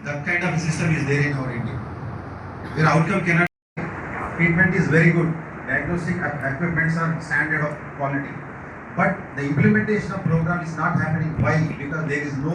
that kind of system is there in our India. Where outcome cannot. Treatment is very good. Diagnostic equipments are standard of quality. But the implementation of program is not happening. Why? Because there is no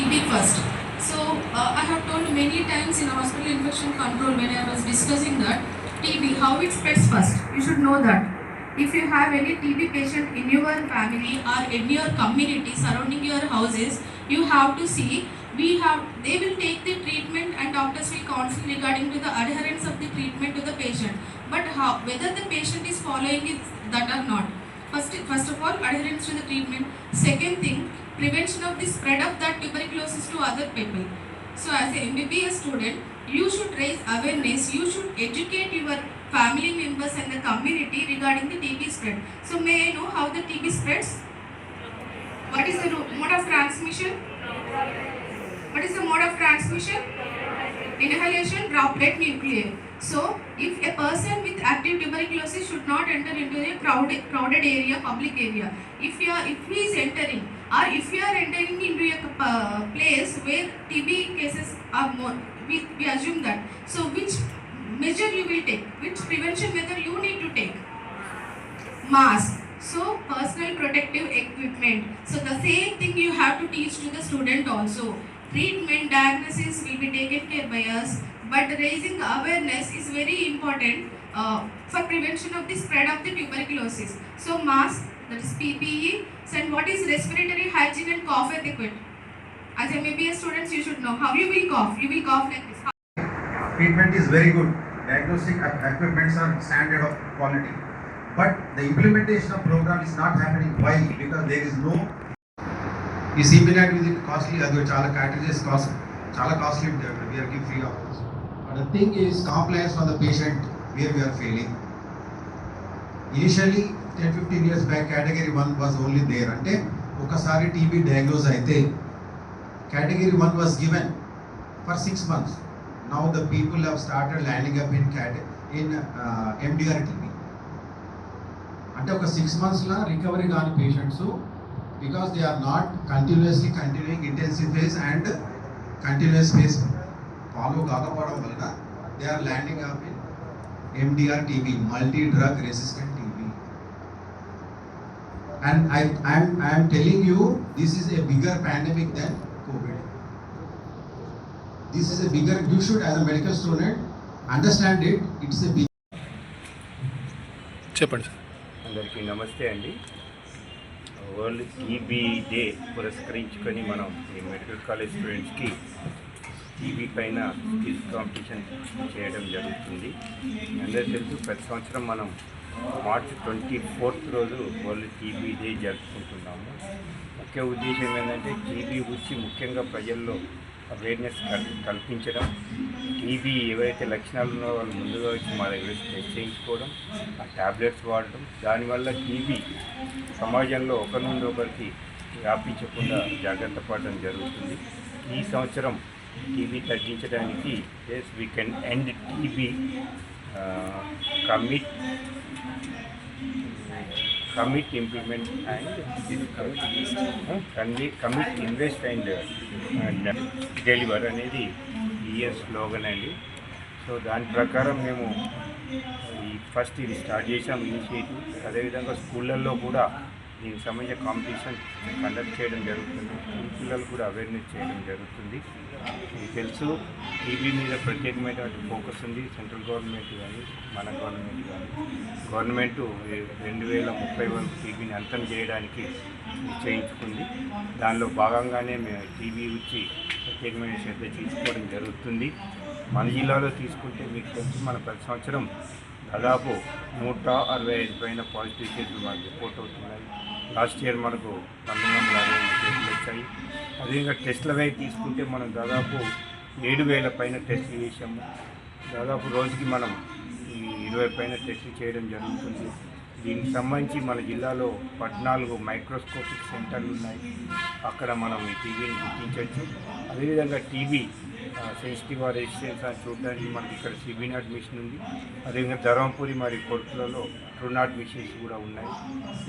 TB first. So uh, I have told many times in hospital infection control when I was discussing that TB how it spreads first. You should know that. If you have any TB patient in your family or in your community surrounding your houses, you have to see we have they will take the treatment and doctors will counsel regarding to the adherence of the treatment to the patient. But how whether the patient is following it that or not. First, first of all, adherence to the treatment. Second thing, prevention of the spread of that tuberculosis to other people. So, as a MBBS student, you should raise awareness. You should educate your family members and the community regarding the TB spread. So, may I know how the TB spreads? What is the mode of transmission? What is the mode of transmission? Inhalation, droplet nuclei. So, if a person with active tuberculosis should not enter into a crowded, crowded area, public area. If you are, if he is entering, or if you are entering into a uh, place where TB cases are more, we, we assume that. So, which measure you will take? Which prevention method you need to take? Mask. So, personal protective equipment. So, the same thing you have to teach to the student also. Treatment, diagnosis will be taken care by us, but raising awareness is very important uh, for prevention of the spread of the tuberculosis. So, mask, that is PPE, and what is respiratory hygiene and cough etiquette. As a MBBS students, you should know how you will cough. You will cough like this. treatment is very good. Diagnostic equipments are standard of quality. But the implementation of program is not happening. Why? Because there is no ఈ సిబినాట్ visit costly అది చాలా క్యాటరీస్ cost చాలా costly we're give free of but the thing is compliance for the patient where we're failing initially ten fifteen years back category one was only there అంటే ఒకసారి TB diagnose అయితే category one was given for six months now the people have started landing up in cat in MDR TB అంటే ఒక six మంత్స్లో recovery కాని patients because they are not continuously continuing intensive phase and continuous phase follow కాకపోవడం వలన they are landing up in MDR TB multi drug resistant TB and I I'm I'm telling you this is a bigger pandemic then Covid this is a bigger you should as a medical student understand it. It's a big చెప్పండి sir అందరికీ నమస్తే అండి. World TB day పురస్కరించుకొని మనం ఈ medical college స్టూడెంట్స్కి TB పైన quiz competition చేయడం జరుగుతుంది. అందరూ తెలుసు ప్రతి సంవత్సరం మనం మార్చ్ ట్వంటీ ఫోర్త్ రోజు వరల్డ్ టీబీ డే జరుపుకుంటున్నాము. ముఖ్య ఉద్దేశం ఏంటంటే టీబీ గురించి ముఖ్యంగా ప్రజల్లో అవేర్నెస్ కల్ కల్పించడం టీబీ ఏవైతే లక్షణాలు ఉన్నాయో వాళ్ళు ముందుగా వచ్చి మా దగ్గర టెస్ట్ చేయించుకోవడం ఆ ట్యాబ్లెట్స్ వాడటం దానివల్ల టీబీ సమాజంలో ఒకరి నుండి ఒకరికి వ్యాపించకుండా జాగ్రత్త పడడం జరుగుతుంది. ఈ సంవత్సరం టీబీ తగ్గించడానికి yes we can end TB commit commit implement and commit commit invest and deliver అనేది బిఎస్ స్లోగన్ అండి. సో దాని ప్రకారం మేము ఈ ఫస్ట్ ఇది స్టార్ట్ చేసాం ఇనిషియేటివ్ అదేవిధంగా స్కూళ్ళల్లో కూడా దీనికి సంబంధించిన కాంపిటీషన్ కండక్ట్ చేయడం జరుగుతుంది. పిల్లలు కూడా అవేర్నెస్ చేయడం జరుగుతుంది. మీకు తెలుసు టీవీ మీద ప్రత్యేకమైనటువంటి ఫోకస్ ఉంది. సెంట్రల్ గవర్నమెంట్ కానీ మన గవర్నమెంట్ కానీ. గవర్నమెంట్ రెండు వేల ముప్పై వరకు టీవీని అంతం చేయడానికి నిశ్చయించుకుంది. దానిలో భాగంగానే మేము టీవీ వచ్చి ప్రత్యేకమైన శ్రద్ధ తీసుకోవడం జరుగుతుంది. మన జిల్లాలో తీసుకుంటే మీకు తెలిసి మన ప్రతి సంవత్సరం దాదాపు నూట అరవై ఐదు పైన పాజిటివ్ కేసులు మనకు రిపోర్ట్ అవుతున్నాయి. లాస్ట్ ఇయర్ మనకు పంతొమ్మిది వందల అరవై ఐదు కేసులు వచ్చాయి. అదేవిధంగా టెస్ట్ల వైపు తీసుకుంటే మనం దాదాపు ఏడు వేల పైన టెస్టులు చేసాము దాదాపు రోజుకి మనం ఈ ఇరవై పైన టెస్టులు చేయడం జరుగుతుంది. దీనికి సంబంధించి మన జిల్లాలో పద్నాలుగు మైక్రోస్కోపిక్ సెంటర్లు ఉన్నాయి. అక్కడ మనం ఈ టీబీని గుర్తించవచ్చు. అదేవిధంగా టీబీ సెన్సిటివ్ రెసిస్టెన్స్ అని చూడడానికి మనకి ఇక్కడ సిబినాట్ మిషన్ ఉంది. అదేవిధంగా ధర్మపురి మరి కొడుకులలో ట్రూనాట్ మిషన్స్ కూడా ఉన్నాయి.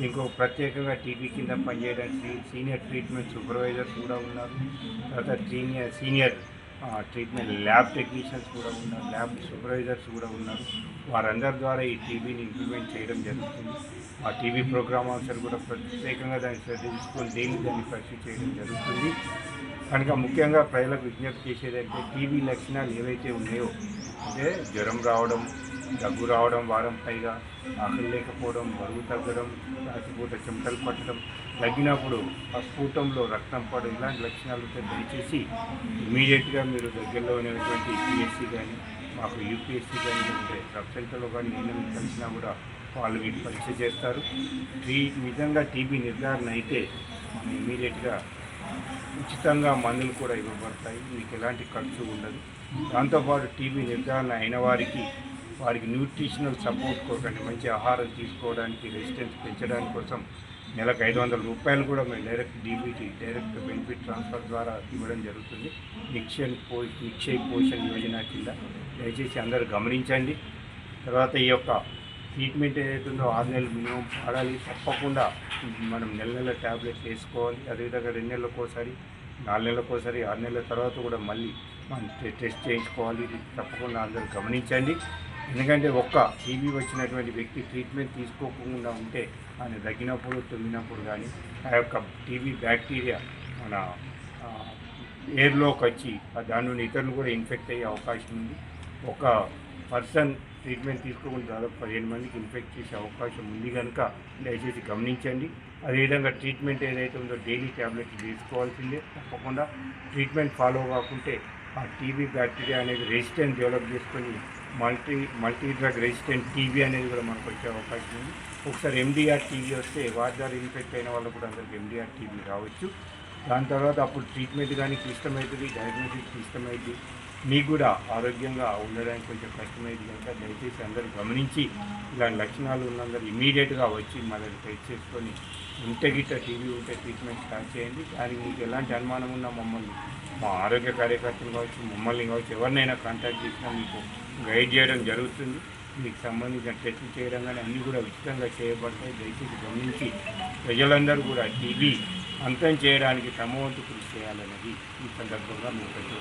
ఇంకో ప్రత్యేకంగా టీబీ కింద పనిచేయడానికి సీనియర్ ట్రీట్మెంట్ సూపర్వైజర్స్ కూడా ఉన్నారు. తర్వాత senior senior treatment lab technicians కూడా ఉన్నారు ల్యాబ్ సూపర్వైజర్స్ కూడా ఉన్నారు. వారందరి ద్వారా ఈ టీబీని ఇంప్లిమెంట్ చేయడం జరుగుతుంది. ఆ టీవీ ప్రోగ్రామ్ ఆఫీసర్ కూడా ప్రత్యేకంగా దాన్ని శ్రద్ధించుకొని దేని దాన్ని పరిస్థితి చేయడం జరుగుతుంది. కనుక ముఖ్యంగా ప్రజలకు విజ్ఞప్తి చేసేదంటే టీవీ లక్షణాలు ఏవైతే ఉన్నాయో అంటే జ్వరం రావడం దగ్గు రావడం వారం పైగా ఆకలి లేకపోవడం బరువు తగ్గడం రాత్రిపూట చెమటలు పట్టడం తగ్గినప్పుడు ఆ స్ఫూటంలో రక్తం పడడం ఇలాంటి లక్షణాలు ఉంటే దయచేసి ఇమీడియట్గా మీరు దగ్గరలో ఉన్నటువంటి పిఎస్సి కానీ మాకు యూపీఎస్సీ కానీ ఉంటే సబ్ సెంటర్లో కానీ నేను కలిసినా కూడా వాళ్ళు మీకు పరీక్ష చేస్తారు. టీ నిజంగా టీబీ నిర్ధారణ అయితే మనం ఇమీడియట్గా ఉచితంగా మందులు కూడా ఇవ్వబడతాయి. మీకు ఎలాంటి ఖర్చు ఉండదు. దాంతోపాటు టీబీ నిర్ధారణ అయిన వారికి వారికి న్యూట్రిషనల్ సపోర్ట్ కోసం మంచి ఆహారం తీసుకోవడానికి రెసిస్టెన్స్ పెంచడానికి కోసం నెలకు ఐదు వందల రూపాయలు కూడా మేము direct DBT direct benefit transfer ద్వారా ఇవ్వడం జరుగుతుంది. నిక్షయ్ పో నిక్షయ్ పోషణ్ యోజన కింద దయచేసి అందరూ గమనించండి. తర్వాత ఈ యొక్క ట్రీట్మెంట్ ఏదైతుందో ఆరు నెలలు మినిమం వాడాలి. తప్పకుండా మనం నెల నెల ట్యాబ్లెట్స్ వేసుకోవాలి. అదేవిధంగా రెండు నెలలకు ఒకసారి నాలుగు నెలలకు ఒకసారి ఆరు నెలల తర్వాత కూడా మళ్ళీ మనం టెస్ట్ చేయించుకోవాలి. ఇది తప్పకుండా అందరూ గమనించండి. ఎందుకంటే ఒక్క టీబీ వచ్చినటువంటి వ్యక్తి ట్రీట్మెంట్ తీసుకోకుండా ఉంటే ఆయన తగ్గినప్పుడు తుమ్మినప్పుడు కానీ ఆ యొక్క టీబీ బ్యాక్టీరియా మన ఎయిర్లోకి వచ్చి ఆ దాని నుండి ఇతరులు కూడా ఇన్ఫెక్ట్ అయ్యే అవకాశం ఉంది. ఒక పర్సన్ ట్రీట్మెంట్ తీసుకోకుండా దాదాపు పదిహేను మందికి ఇన్ఫెక్ట్ చేసే అవకాశం ఉంది కనుక దయచేసి గమనించండి. అదేవిధంగా ట్రీట్మెంట్ ఏదైతే ఉందో డైలీ ట్యాబ్లెట్స్ తీసుకోవాల్సిందే తప్పకుండా. ట్రీట్మెంట్ ఫాలో కాకుంటే ఆ టీబీ బ్యాక్టీరియా అనేది రెసిస్టెన్స్ డెవలప్ చేసుకొని multi multi drug resistant TB అనేది కూడా మనకు వచ్చే అవకాశం ఉంది. ఒకసారి ఎండిఆర్ టీబీ వస్తే వాటి ద్వారా ఇన్ఫెక్ట్ అయిన వాళ్ళు కూడా అందరికి ఎండిఆర్ టీబీ రావచ్చు. దాని తర్వాత అప్పుడు ట్రీట్మెంట్ కానీ క్లిష్టమవుతుంది డయాగ్నోసిస్ క్లిష్టమవుతుంది మీకు కూడా ఆరోగ్యంగా ఉండడానికి కొంచెం కష్టమైంది కనుక దయచేసి అందరూ గమనించి ఇలాంటి లక్షణాలు ఉన్నందరూ ఇమీడియట్గా వచ్చి మన టెస్ట్ చేసుకొని ఉంటే గిట్ట టీవీ ఉంటే ట్రీట్మెంట్ స్టార్ట్ చేయండి. దానికి మీకు ఎలాంటి అనుమానం ఉన్నా మమ్మల్ని మా ఆరోగ్య కార్యకర్తలు కావచ్చు మమ్మల్ని కావచ్చు ఎవరినైనా కాంటాక్ట్ చేసినా మీకు గైడ్ చేయడం జరుగుతుంది. మీకు సంబంధించిన టెస్టులు చేయడం కానీ అన్నీ కూడా ఉచితంగా చేయబడతాయి. దయచేసి గమనించి ప్రజలందరూ కూడా టీవీ అంతం చేయడానికి తమ వంతు కృషి చేయాలన్నది ఈ సందర్భంగా మేము ప్రతి